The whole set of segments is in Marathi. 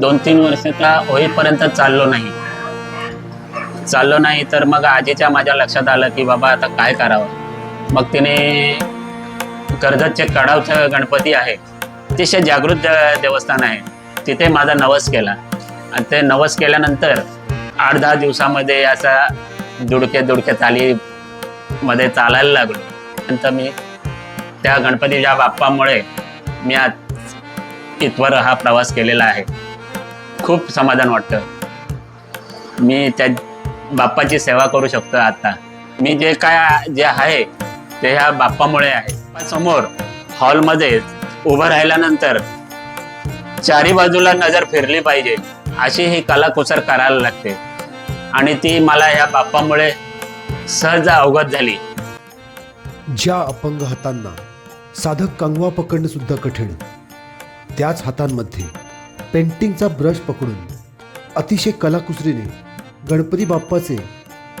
दोन तीन वर्षाचा होईपर्यंत चाललो नाही. चाललो नाही तर मग आजीच्या माझ्या लक्षात आलं की बाबा आता काय करावं? मग तिने कर्जतचे कडावचं गणपती आहे. अतिशय जागृत देवस्थान आहे. तिथे माझा नवस केला. आणि ते नवस केल्यानंतर आठ दहा दिवसामध्ये असा दुडके दुडके चालीमध्ये चालायला लागलो. नंतर मी त्या गणपतीच्या बाप्पामुळे मी आज इथवर हा प्रवास केलेला आहे. खूप समाधान वाटतं. मी त्या बाप्पाची सेवा करू शकतो आता. मी जे काय जे आहे ते ह्या बाप्पामुळे आहे. समोर हॉलमध्ये उभं राहिल्यानंतर चारी बाजूला नजर फिरली पाहिजे अशी ही कलाकुसर करायला लागते. आणि ती मला या बाप्पामुळे सहज अवगत झाली. ज्या अपंग हातांना साधं कंगवा पकडणं सुद्धा कठीण त्याच हातांमध्ये पेंटिंगचा ब्रश पकडून अतिशय कलाकुसरीने गणपती बाप्पाचे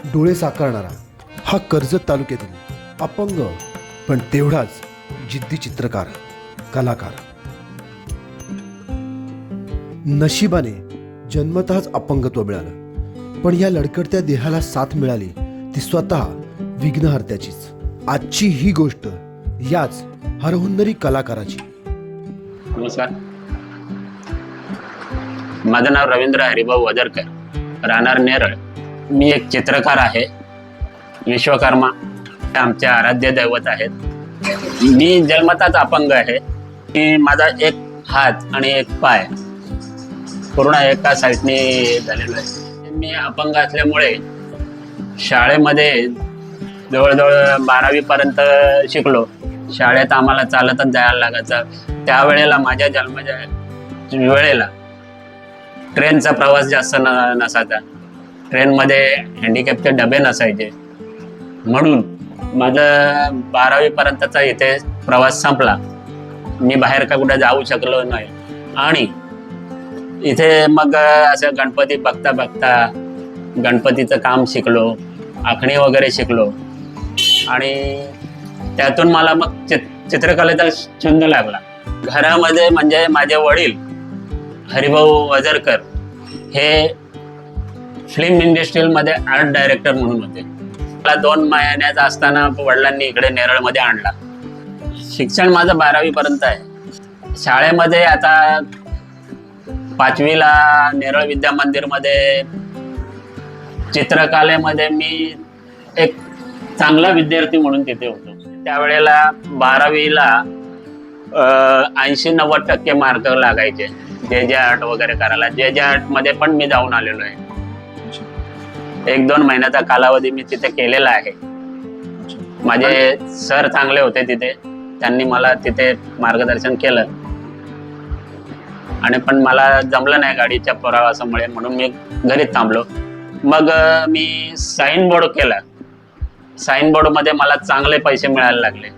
डोळे साकारणारा हा कर्जत तालुक्यातील अपंग पण तेवढाच जिद्दी चित्रकार कलाकार. नशिबाने जन्मतःच अपंगत्व मिळालं पण या लडकडत्या देहाला साथ मिळाली ती स्वतः विघ्नहर्त्याचीच. आजची ही गोष्ट याच हरहुन्नरी कलाकाराची. नमस्कार. माझं नाव रवींद्र हरिभाऊ वदरकर राहणार नेरळ. मी एक चित्रकार आहे. विश्वकर्मा. हे आमचे आराध्य दैवत आहेत. मी जन्मताच अपंग आहे. की माझा एक हात आणि एक पाय पूर्ण एका साईडने झालेलो आहे. मी अपंग असल्यामुळे शाळेमध्ये जवळजवळ बारावीपर्यंत शिकलो. शाळेत आम्हाला चालतच जायला लागायचं. त्यावेळेला माझ्या जन्माच्या वेळेला ट्रेनचा प्रवास जास्त न नसायचा. ट्रेनमध्ये हँडिकॅपचे डबे नसायचे. म्हणून माझं बारावीपर्यंतचा इथे प्रवास संपला. मी बाहेर का कुठे जाऊ शकलो नाही. आणि इथे मग असं गणपती बघता बघता गणपतीचं काम शिकलो आखणी वगैरे शिकलो. आणि त्यातून मला मग चित चित्रकलेचा छंद लागला. घरामध्ये म्हणजे माझे वडील हरिभाऊ वजरकर हे फिल्म इंडस्ट्रीमध्ये आर्ट डायरेक्टर म्हणून होते. मला दोन महिन्याचा असताना वडिलांनी इकडे नेरळमध्ये आणला. शिक्षण माझं बारावीपर्यंत आहे. शाळेमध्ये आता पाचवीला नेरळ विद्या मंदिरमध्ये चित्रकलेमध्ये मी एक चांगला विद्यार्थी म्हणून तिथे होतो. त्यावेळेला बारावीला ऐंशी नव्वद टक्के मार्क लागायचे. जे जे आर्ट वगैरे करायला जे जे आर्टमध्ये पण मी जाऊन आलेलो आहे. एक दोन महिन्याचा कालावधी मी तिथे केलेला आहे. माझे सर चांगले होते तिथे. त्यांनी मला तिथे मार्गदर्शन केलं. आणि पण मला जमलं नाही गाडीच्या प्रवासामुळे म्हणून मी घरीच थांबलो. मग मी साईन बोर्ड केला. साईन बोर्डमध्ये मला चांगले पैसे मिळायला लागले.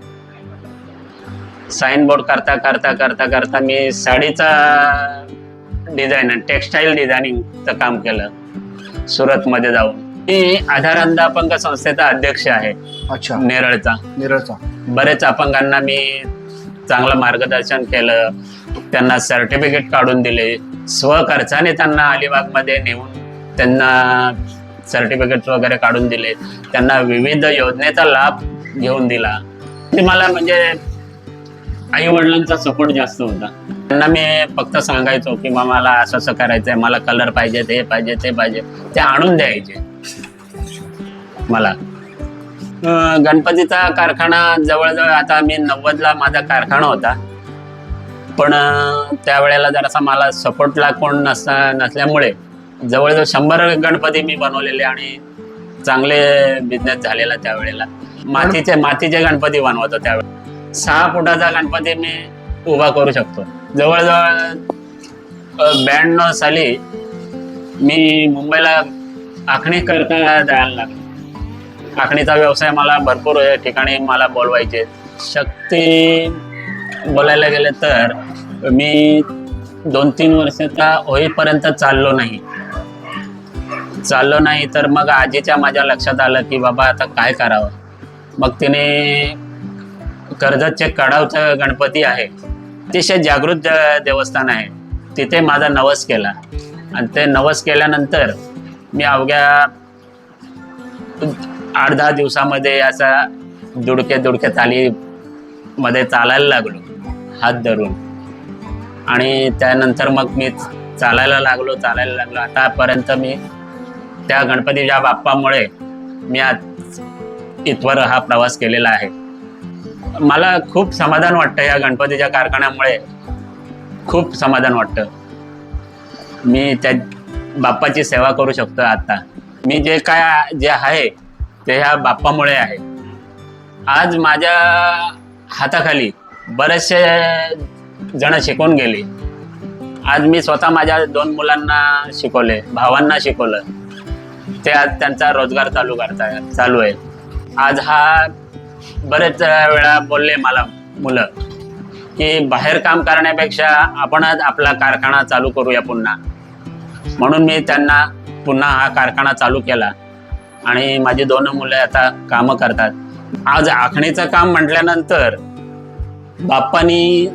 साईन बोर्ड करता करता करता करता मी साडीचा डिझायनर टेक्स्टाईल डिझायनिंगचं काम केलं सुरतमध्ये जाऊन. मी आधार अंध अपंग संस्थेचा अध्यक्ष आहे अच्छा. नेरळचा. नेरळचा. बरेच अपंगांना मी चांगलं मार्गदर्शन केलं त्यांना सर्टिफिकेट काढून दिले स्वखर्चाने त्यांना अलिबागमध्ये नेऊन त्यांना सर्टिफिकेट वगैरे काढून दिले त्यांना विविध योजनेचा लाभ घेऊन दिला. ते मला म्हणजे आई वडिलांचा सपोर्ट जास्त होता. त्यांना मी फक्त सांगायचो की मग मला असं असं करायचंय. मला कलर पाहिजे ते पाहिजे ते पाहिजे. ते आणून द्यायचे. मला. गणपतीचा कारखाना जवळजवळ आता मी नव्वदला माझा कारखाना होता. पण त्यावेळेला जरासा मला सपोर्टला कोण नस नसल्यामुळे जवळजवळ शंभर गणपती मी बनवलेले आणि चांगले बिझनेस झालेला त्यावेळेला. मातीचे मातीचे गणपती बनवतो त्यावेळेला. सहा फुटाचा गणपती मी उभा करू शकतो. जवळजवळ ब्याण्णव साली मी मुंबईला आखणी करता जायला लागलो. आखणीचा व्यवसाय मला भरपूर या ठिकाणी मला बोलवायचे. शक्ती बोलायला गेलं तर मी दोन तीन वर्षाचा होईपर्यंत चाललो नाही. चाललो नाही तर मग आजीच्या माझ्या लक्षात आलं की बाबा आता काय करावं? मग तिने कर्जतचे कडावचं गणपती आहे. अतिशय जागृत देवस्थान आहे. तिथे माझा नवस केला. आणि ते नवस केल्यानंतर मी अवघ्या आठ दहा दिवसामध्ये असा दुडके दुडके चाली मध्ये चालायला लागलो हात धरून. आणि त्यानंतर मग मी चालायला लागलो चालायला लागलो. आतापर्यंत मी त्या गणपतीच्या बाप्पामुळे मी आज इथवर हा प्रवास केलेला आहे. मला खूप समाधान वाटतं या गणपतीच्या कारखान्यामुळे. खूप समाधान वाटतं. मी त्या बाप्पाची सेवा करू शकतो आता. मी जे काय जे आहे ते ह्या बाप्पामुळे आहे. आज माझ्या हाताखाली बरेचसे जण शिकून गेले. आज मी स्वतः माझ्या दोन मुलांना शिकवले भावांना शिकवलं. ते आज त्यांचा रोजगार चालू करता चालू आहे. आज हा बरेच वेळा बोलले मला मुलं की बाहेर काम करण्यापेक्षा आपणच आपला कारखाना चालू करूया पुन्हा. म्हणून मी त्यांना पुन्हा हा कारखाना चालू केला. आणि माझी दोन मुलं आता कामं करतात. आज आखणीचं काम म्हटल्यानंतर बाप्पानी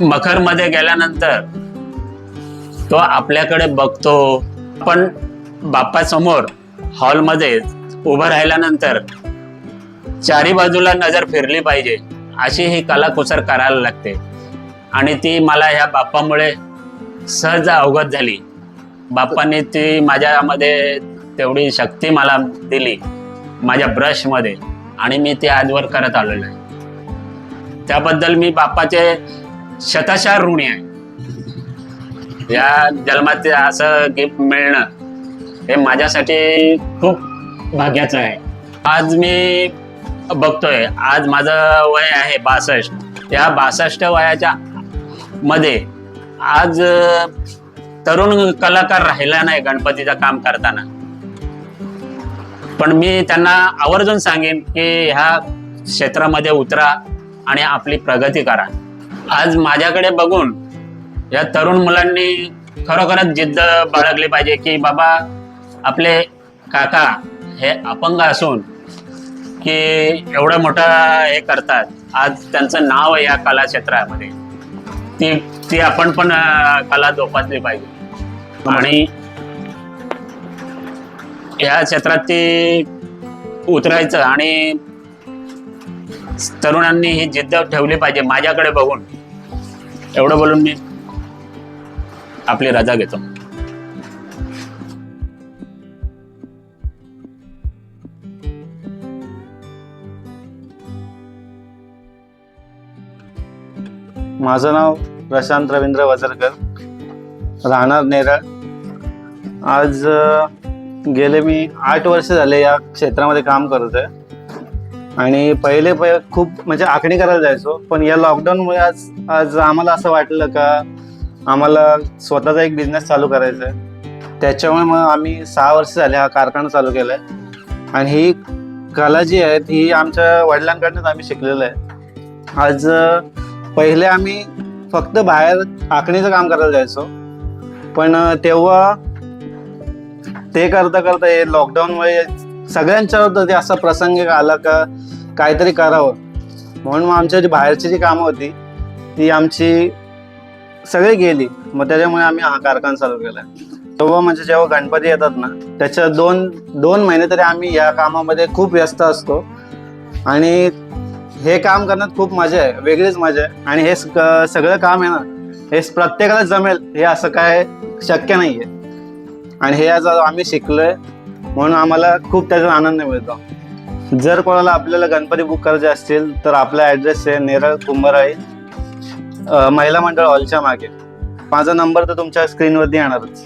मखरमध्ये गेल्यानंतर तो आपल्याकडे बघतो. पण बाप्पासमोर हॉलमध्ये उभं राहिल्यानंतर चारी बाजूला नजर फिरली पाहिजे अशी ही कलाकुसर करायला लागते. आणि ती मला ह्या बाप्पामुळे सहज अवगत झाली. बाप्पाने ती माझ्यामध्ये तेवढी शक्ती मला दिली माझ्या ब्रशमध्ये. आणि मी ते आजवर करत आलेलो आहे. त्याबद्दल मी बाप्पाचे शतशा ऋणी आहे. या जन्मात असं गिफ्ट मिळणं हे माझ्यासाठी खूप भाग्याचं आहे. आज मी बघतोय. आज माझं वय आहे बासष्ट. या बासष्ट वयाच्या मध्ये आज तरुण कलाकार राहिला नाही गणपतीचं काम करताना. पण मी त्यांना आवर्जून सांगेन की ह्या क्षेत्रामध्ये उतरा आणि आपली प्रगती करा. आज माझ्याकडे बघून या तरुण मुलांनी खरोखरच जिद्द बाळगली पाहिजे की बाबा आपले काका हे अपंग असून की एवढं मोठं हे करतात. आज त्यांचं नाव आहे या कला क्षेत्रामध्ये ती ती आपण पण कला जोपासली पाहिजे. आणि या क्षेत्रात ती उतरायचं आणि तरुणांनी ही जिद्द ठेवली पाहिजे. माझ्याकडे बघून. एवढं बोलून मी आपली रजा घेतो. माझं नाव प्रशांत रवींद्र वजरकर. राहणार नेरळ. आज गेले मी आठ वर्ष झाले या क्षेत्रामध्ये काम करतोय आणि पहिले पहिले खूप म्हणजे आखणी करायला जायचो पण या लॉकडाऊनमुळे आज आज आम्हाला असं वाटलं का आम्हाला स्वतःचा एक बिझनेस चालू करायचा आहे. त्याच्यामुळे मग आम्ही सहा वर्ष झाले हा कारखाना चालू केला आहे आणि ही कला जी आहे ही आमच्या वडिलांकडनंच आम्ही शिकलेलं आहे. आज पहिले आम्ही फक्त बाहेर आखणीचं काम करायला जायचो. पण तेव्हा ते करता करता हे लॉकडाऊनमुळे सगळ्यांच्या ते असा प्रसंग आला का काहीतरी करावं. म्हणून मग आमच्या जी बाहेरची जी कामं होती ती आमची सगळी गेली. मग त्याच्यामुळे आम्ही हा कारखाना चालू केला. तेव्हा म्हणजे जेव्हा गणपती येतात ना त्याच्या दोन दोन महिने तरी आम्ही या कामामध्ये खूप व्यस्त असतो. आणि हे काम करण्यात खूप मजा आहे वेगळीच मजा आहे. आणि हे सगळं काम आहे ना हे प्रत्येकाला जमेल हे असं काय शक्य नाही आहे आणि हे आज आम्ही शिकलोय म्हणून आम्हाला खूप त्याचा आनंद मिळतो. जर कोणाला आपल्याला गणपती बुक करायचे असतील तर आपला ॲड्रेस आहे नेरळ कुंभराई महिला मंडळ हॉलच्या मागे. माझा नंबर तर तुमच्या स्क्रीनवरती येणारच.